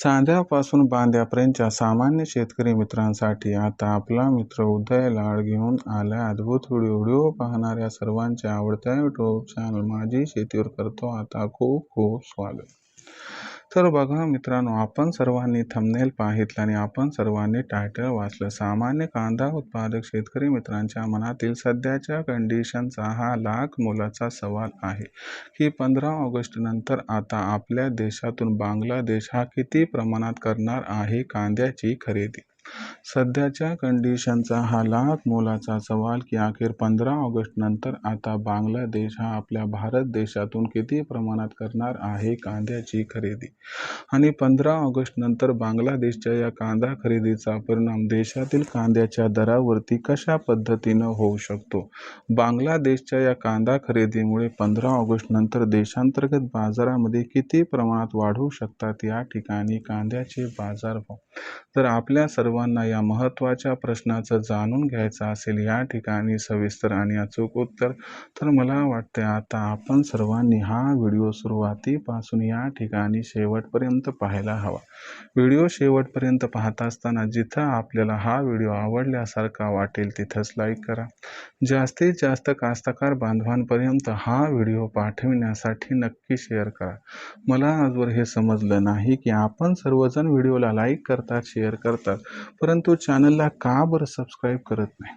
चांद्यापासून बांद्यापर्यंतच्या सामान्य शेतकरी मित्रांसाठी आता आपला मित्र उदय लाड घेऊन आला अद्भुत व्हिडिओ. व्हिडिओ पाहणाऱ्या सर्वांच्या आवडत्या युट्यूब चॅनल माझी शेतीवर करतो. आता खूप खूप स्वागत. तर बघा मित्रांनो आपण सर्वांनी थंबनेल पाहितलं आणि आपण सर्वांनी टायटल वाचलं. सामान्य कांदा उत्पादक शेतकरी मित्रांच्या मनातील सध्याच्या कंडिशनचा हा लाख मोलाचा सवाल आहे की पंधरा ऑगस्ट नंतर आता आपल्या देशातून बांगलादेश हा किती प्रमाणात करणार आहे कांद्याची खरेदी? सध्याच्या कंडिशनचा हा लाख मोलाचा सवाल की अखेर पंधरा ऑगस्ट नंतर आता बांगलादेश हा आपल्या भारत देशातून किती प्रमाणात करणार आहे कांद्याची खरेदी? आणि पंधरा ऑगस्ट नंतर बांगलादेशच्या या कांदा खरेदीचा परिणाम देशातील कांद्याच्या दरावरती कशा पद्धतीनं होऊ शकतो? बांगलादेशच्या या कांदा खरेदीमुळे पंधरा ऑगस्ट नंतर देशांतर्गत बाजारामध्ये किती प्रमाणात वाढू शकतात या ठिकाणी कांद्याचे बाजारभाव तर आपल्या सर्व सर्वांना या महत्त्वाच्या प्रश्नाचं जाणून घ्यायचं असेल या ठिकाणी सविस्तर आणि अचूक उत्तर तर मला वाटते आता आपण सर्वांनी हा व्हिडिओ सुरुवातीपासून या ठिकाणी शेवटपर्यंत पाहायला हवा. व्हिडिओ शेवटपर्यंत पाहत असताना जिथं आपल्याला हा व्हिडिओ आवडल्यासारखा वाटेल तिथंच लाईक करा. जास्तीत जास्त कास्तकार बांधवांपर्यंत हा व्हिडिओ पाठविण्यासाठी नक्की शेअर करा. मला आजवर हे समजलं नाही की आपण सर्वजण व्हिडिओला लाईक करतात शेअर करतात. परंतु चॅनलला का बरं सबस्क्राईब करत नाही?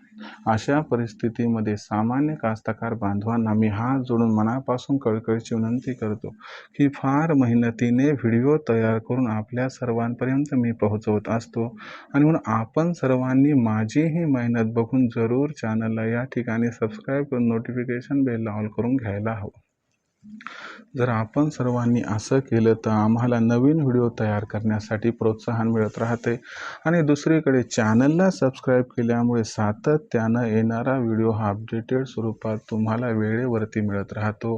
अशा परिस्थितीमध्ये सामान्य कास्तकार बांधवांना मी हात जोडून मनापासून कळकळीची विनंती करतो की फार मेहनतीने व्हिडिओ तयार करून आपल्या सर्वांपर्यंत मी पोहोचवत असतो. आणि म्हणून आपण सर्वांनी माझी ही मेहनत बघून जरूर चॅनलला या ठिकाणी सबस्क्राईब करून नोटिफिकेशन बेल ऑल करून घ्यायला हवं. जर आपण सर्वांनी असं केलं तर आम्हाला नवीन व्हिडिओ तयार करण्यासाठी प्रोत्साहन मिळत राहते. आणि दुसरीकडे चॅनलला सबस्क्राईब केल्यामुळे सातत्यानं येणारा व्हिडिओ हा अपडेटेड स्वरूपात तुम्हाला वेळेवरती मिळत राहतो.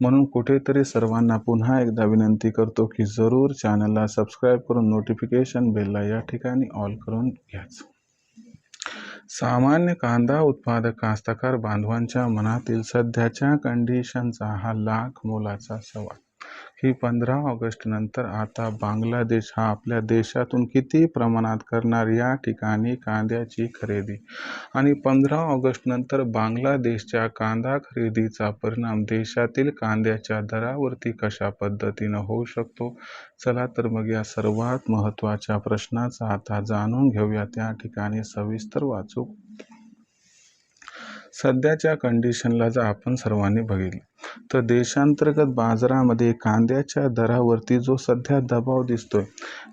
म्हणून कुठेतरी सर्वांना पुन्हा एकदा विनंती करतो की जरूर चॅनलला सबस्क्राईब करून नोटिफिकेशन बेलला या ठिकाणी ऑल करून घ्यायचं सामान्य कांदा उत्पादक कास्तकार बांधवांच्या मनातील सध्याच्या कंडिशनचा हा लाख मोलाचा सवाल. की पंधरा ऑगस्टनंतर आता बांगलादेश हा आपल्या देशातून किती प्रमाणात करणार या ठिकाणी कांद्याची खरेदी? आणि पंधरा ऑगस्टनंतर बांगलादेशच्या कांदा खरेदीचा परिणाम देशातील कांद्याच्या दरावरती कशा पद्धतीनं होऊ शकतो? चला तर मग या सर्वात महत्त्वाच्या प्रश्नाचा आता जाणून घेऊया. त्या ठिकाणी सविस्तर वाचू. सध्याच्या कंडिशनला जर आपण सर्वांनी बघितलं तर देशांतर्गत बाजारामध्ये कांद्याच्या दरावरती जो सध्या दबाव दिसतोय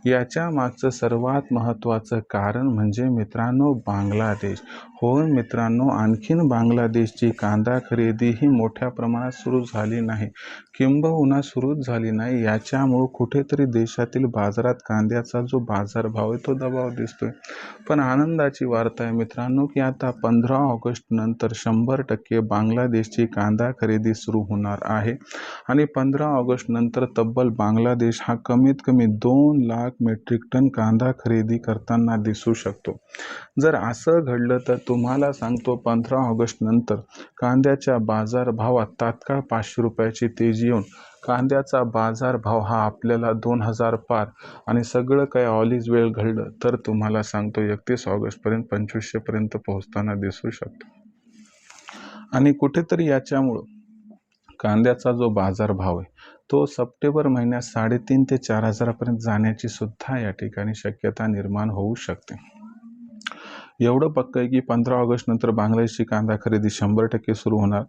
याच्या मागचं सर्वात महत्त्वाचं कारण म्हणजे मित्रांनो बांगलादेश. हो मित्रांनो आणखीन बांगलादेशची कांदा खरेदी ही मोठ्या प्रमाणात सुरू झाली नाही. किंबहुना सुरूच झाली नाही. याच्यामुळं कुठेतरी देशातील बाजारात कांद्याचा जो बाजारभाव आहे तो दबाव दिसतोय. पण आनंदाची वार्ता आहे मित्रांनो की आता पंधरा ऑगस्ट नंतर शंभर टक्के बांगलादेशची कांदा खरेदी सुरू होणार आहे. आणि पंधरा ऑगस्ट नंतर तब्बल बांगलादेश हा कमीत कमी दोन लाख मेट्रिक टन कांदा खरेदी करताना दिसू शकतो. जर असं घडलं तर तुम्हाला सांगतो पंधरा ऑगस्ट नंतर कांद्याच्या बाजारभावात तात्काळ पाचशे रुपयाची तेजी येऊन कांद्याचा बाजारभाव हा आपल्याला दोन हजार पार आणि सगळं काही ऑलीज वेळ घडलं तर तुम्हाला सांगतो एकतीस ऑगस्टपर्यंत पंचवीसशेपर्यंत पोहोचताना दिसू शकतो. आणि कुठेतरी याच्यामुळं कांद्याचा जो बाजारभाव आहे तो सप्टेंबर महिन्यात साडेतीन ते चार हजारापर्यंत जाण्याची सुद्धा या ठिकाणी शक्यता निर्माण होऊ शकते. एवढं पक्क आहे की पंधरा ऑगस्ट नंतर बांगलादेशची कांदा खरेदी शंभर टक्के सुरू होणार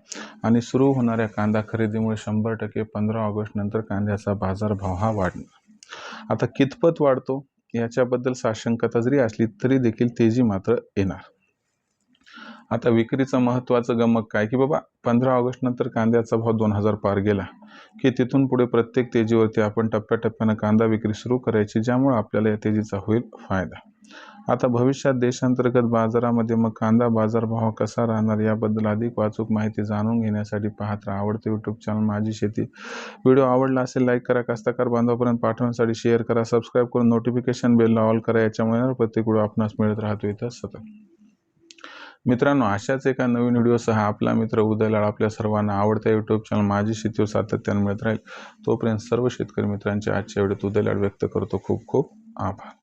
आणि सुरू होणाऱ्या कांदा खरेदीमुळे शंभर टक्के पंधरा ऑगस्ट नंतर कांद्याचा बाजारभाव हा वाढणार. आता कितपत वाढतो याच्याबद्दल साशंकता जरी असली तरी देखील तेजी मात्र येणार. आता विक्रीचं महत्त्वाचं गमक काय? की बाबा पंधरा ऑगस्ट नंतर कांद्याचा भाव दोन हजार पार गेला. की तिथून पुढे प्रत्येक तेजीवरती आपण टप्प्याटप्प्यानं कांदा विक्री सुरू करायची ज्यामुळे आपल्याला या तेजीचा होईल फायदा. आता भविष्यात देशांतर्गत बाजारामध्ये मग कांदा बाजारभाव कसा राहणार याबद्दल अधिक वाचूक माहिती जाणून घेण्यासाठी पाहत राहा आवडते यूट्यूब चॅनल माझी शेती. व्हिडिओ आवडला असेल लाईक करा. कास्ताकार बांधवापर्यंत पाठवण्यासाठी शेअर करा. सबस्क्राईब करून नोटिफिकेशन बेलला ऑल करा. याच्यामुळे प्रत्येक व्हिडिओ आपणास मिळत राहतो इथं सतत. मित्रांनो अशाच एका नवीन व्हिडिओसह आपला मित्र उदयलाड आपल्या सर्वांना आवडत्या यूट्यूब चॅनल माझी शेतीवर सातत्याने मिळत राहील. तोपर्यंत सर्व शेतकरी मित्रांचे आजच्या व्हिडिओत उदयलाळ व्यक्त करतो. खूप खूप आभार.